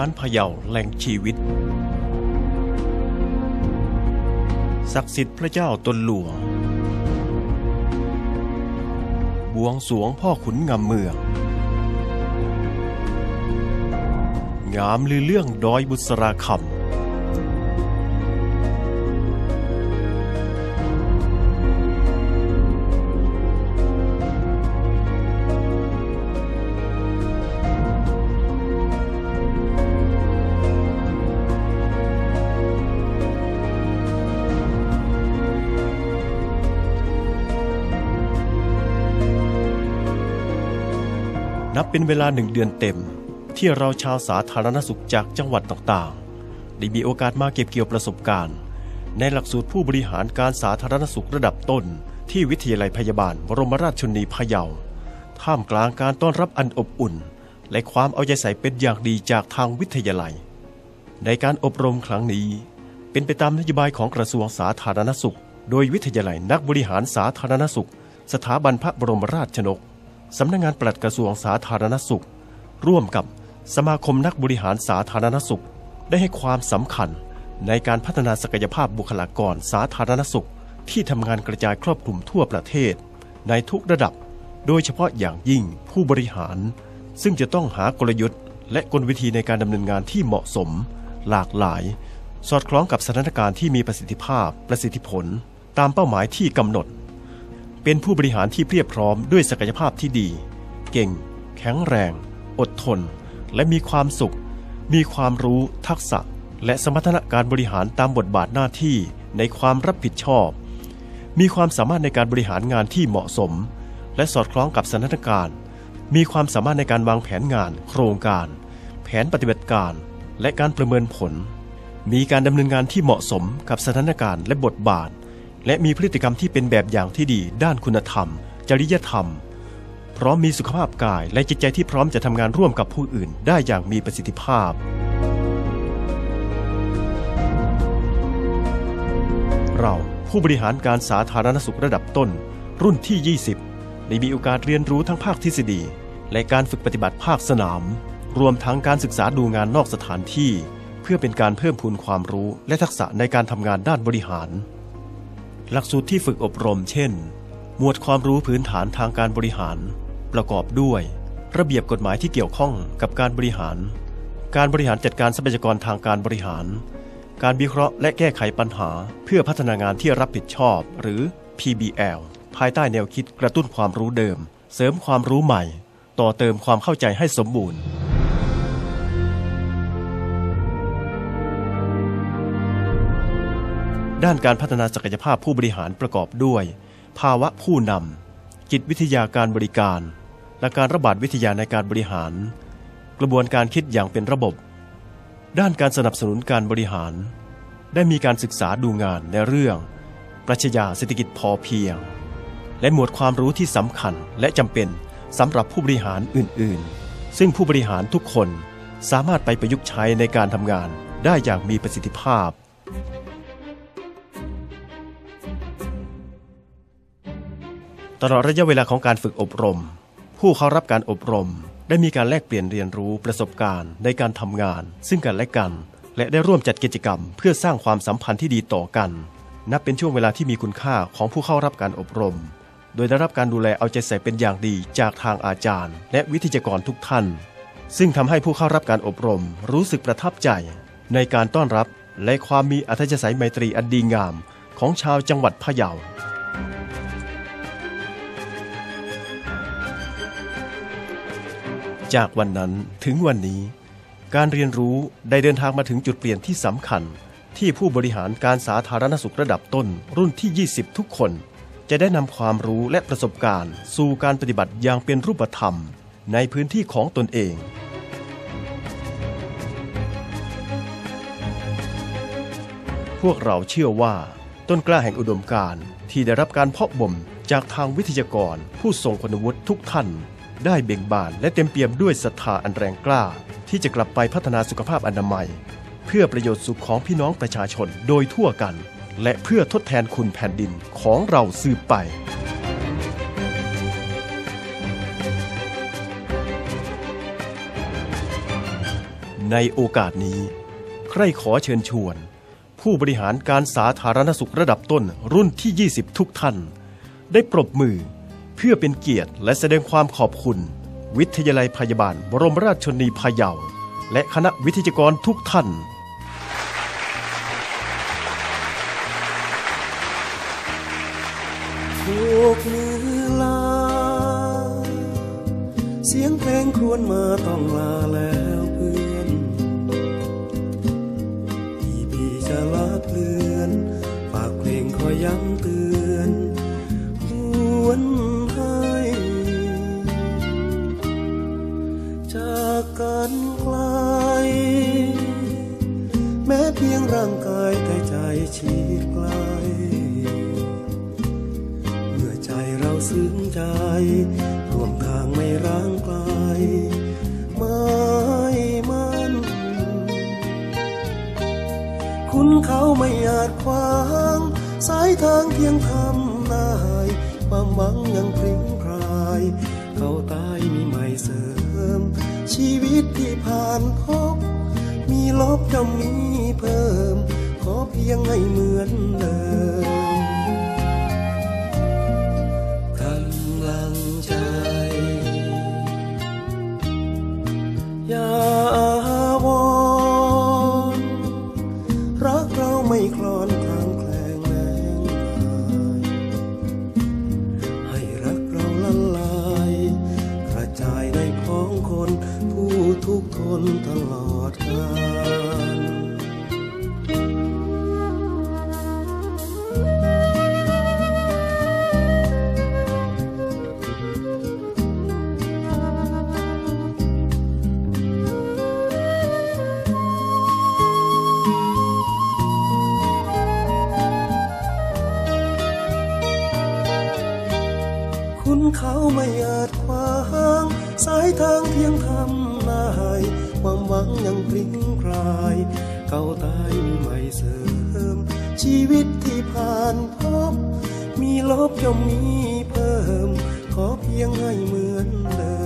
กวานพะเยาแหล่งชีวิต ศักดิ์สิทธิ์พระเจ้าตนหลวง บวงสรวงพ่อขุนงามเมือง งามลือเรื่องดอยบุษราคำ นับเป็นเวลาหนึ่งเดือนเต็ม ที่เราชาวสาธารณสุขจากจังหวัดต่างๆ ได้มีโอกาสมาเก็บเกี่ยวประสบการณ์ ในหลักสูตรผู้บริหารการสาธารณสุขระดับต้น ที่วิทยาลัยพยาบาลบรมราชชนนีพะเยา ท่ามกลางการต้อนรับอันอบอุ่น และความเอาใจใส่เป็นอย่างดีจากทางวิทยาลัย ในการอบรมครั้งนี้ เป็นไปตามนโยบายของกระทรวงสาธารณสุข โดยวิทยาลัยนักบริหารสาธารณสุข สถาบันพระบรมราชชนก สำนักงานปลัดกระทรวงสาธารณสุข ร่วมกับสมาคมนักบริหารสาธารณสุข ได้ให้ความสำคัญในการพัฒนาศักยภาพบุคลากรสาธารณสุข ที่ทำงานกระจายครอบคลุมทั่วประเทศ ในทุกระดับ โดยเฉพาะอย่างยิ่งผู้บริหาร ซึ่งจะต้องหากลยุทธ์ และกลวิธีในการดำเนินงานที่เหมาะสม หลากหลาย สอดคล้องกับสถานการณ์ที่มีประสิทธิภาพประสิทธิผล ตามเป้าหมายที่กำหนด เป็นผู้บริหารที่เพียบพร้อมด้วยศักยภาพที่ดี เก่ง แข็งแรง อดทน และมีความสุข มีความรู้ทักษะ และสมรรถนะการบริหารตามบทบาทหน้าที่ในความรับผิดชอบ มีความสามารถในการบริหารงานที่เหมาะสม และสอดคล้องกับสถานการณ์ มีความสามารถในการวางแผนงาน โครงการ แผนปฏิบัติการ และการประเมินผล มีการดำเนินงานที่เหมาะสมกับสถานการณ์และบทบาท และมีพฤติกรรมที่เป็นแบบอย่างที่ดีด้านคุณธรรม จริยธรรม พร้อมมีสุขภาพกายและจิตใจที่พร้อมจะทำงานร่วมกับผู้อื่นได้อย่างมีประสิทธิภาพ เราผู้บริหารการสาธารณสุขระดับต้น รุ่นที่ 20 ได้มีโอกาสเรียนรู้ทั้งภาคทฤษฎี และการฝึกปฏิบัติภาคสนาม รวมทั้งการศึกษาดูงานนอกสถานที่ เพื่อเป็นการเพิ่มพูนความรู้และทักษะในการทำงานด้านบริหาร หลักสูตรที่ฝึกอบรมเช่น หมวดความรู้พื้นฐานทางการบริหาร ประกอบด้วย ระเบียบกฎหมายที่เกี่ยวข้องกับการบริหาร การบริหารจัดการทรัพยากรทางการบริหาร การวิเคราะห์และแก้ไขปัญหา เพื่อพัฒนางานที่รับผิดชอบ หรือ PBL ภายใต้แนวคิดกระตุ้นความรู้เดิม เสริมความรู้ใหม่ ต่อเติมความเข้าใจให้สมบูรณ์ ด้านการพัฒนาศักยภาพผู้บริหารประกอบด้วย ภาวะผู้นำจิตวิทยาการบริการ และการระบาดวิทยาในการบริหาร กระบวนการคิดอย่างเป็นระบบ ด้านการสนับสนุนการบริหาร ได้มีการศึกษาดูงานในเรื่อง ปรัชญาเศรษฐกิจพอเพียง และหมวดความรู้ที่สำคัญและจำเป็นสำหรับผู้บริหารอื่น ๆ ซึ่งผู้บริหารทุกคนสามารถไปประยุกต์ใช้ในการทำงานได้อย่างมีประสิทธิภาพ ตลอดระยะเวลาของการฝึกอบรม ผู้เข้ารับการอบรม ได้มีการแลกเปลี่ยนเรียนรู้ประสบการณ์ในการทำงาน ซึ่งกันและกัน และได้ร่วมจัดกิจกรรม เพื่อสร้างความสัมพันธ์ที่ดีต่อกัน นับเป็นช่วงเวลาที่มีคุณค่าของผู้เข้ารับการอบรม โดยได้รับการดูแลเอาใจใส่เป็นอย่างดีจากทางอาจารย์ และวิทยากรทุกท่าน ซึ่งทำให้ผู้เข้ารับการอบรม รู้สึกประทับใจ ในการต้อนรับและความมีอัธยาศัยไมตรีอันดีงามของชาวจังหวัดพะเยา จากวันนั้นถึงวันนี้ การเรียนรู้ได้เดินทางมาถึงจุดเปลี่ยนที่สำคัญ ที่ผู้บริหารการสาธารณสุขระดับต้นรุ่นที่ 20 ทุกคน จะได้นำความรู้และประสบการณ์ สู่การปฏิบัติอย่างเป็นรูปธรรม ในพื้นที่ของตนเองพวกเราเชื่อว่า ต้นกล้าแห่งอุดมการณ์ที่ได้รับการเพาะบ่มจากทางวิทยากรผู้ทรงคุณวุฒิทุกท่าน ได้เบ่งบานและเต็มเปี่ยมด้วยศรัทธาอันแรงกล้า ที่จะกลับไปพัฒนาสุขภาพอนามัย เพื่อประโยชน์สุขของพี่น้องประชาชนโดยทั่วกัน และเพื่อทดแทนคุณแผ่นดินของเราสืบไป ในโอกาสนี้ ใครขอเชิญชวน ผู้บริหารการสาธารณสุขระดับต้นรุ่นที่ 20 ทุกท่าน ได้ปรบมือ พื่อเป็นเกียรติและแสดงความขอบคุณ วิทยาลัยพยาบาล บรมราชชนนีพะเยา และคณะวิทยากรทุกท่าน ทุกมือลา เสียงเพลงครวญมาต้องลาแล้ว จากกันไกล แม้เพียงร่างกายแต่ใจชิดไกล เมื่อใจเราซึ้งใจร่วมทางไม่ร้างไกลไม่มัน คุณเขาไม่อาจขวาง สายทางเคียงทำนาย ความหวังยังพริ้งพราย เขาตายมีใหม่เสริม ชีวิตที่ผ่านพบ มีลบย่อมมีเพิ่ม ขอเพียงให้เหมือนเดิมกำลังใจ อย่าวอนรักเราไม่คลอนคลางคล ทุกข์ทนตลอดกาลคุณเขาไม่อาจขวาง สายทางเพียงทำายความหวังยังพลิ้งพลาย เก่าตายมีใหม่เสริม ชีวิตที่ผ่านพบ มีลบย่อมมีเพิ่ม ขอเพียงให้เหมือนเดิม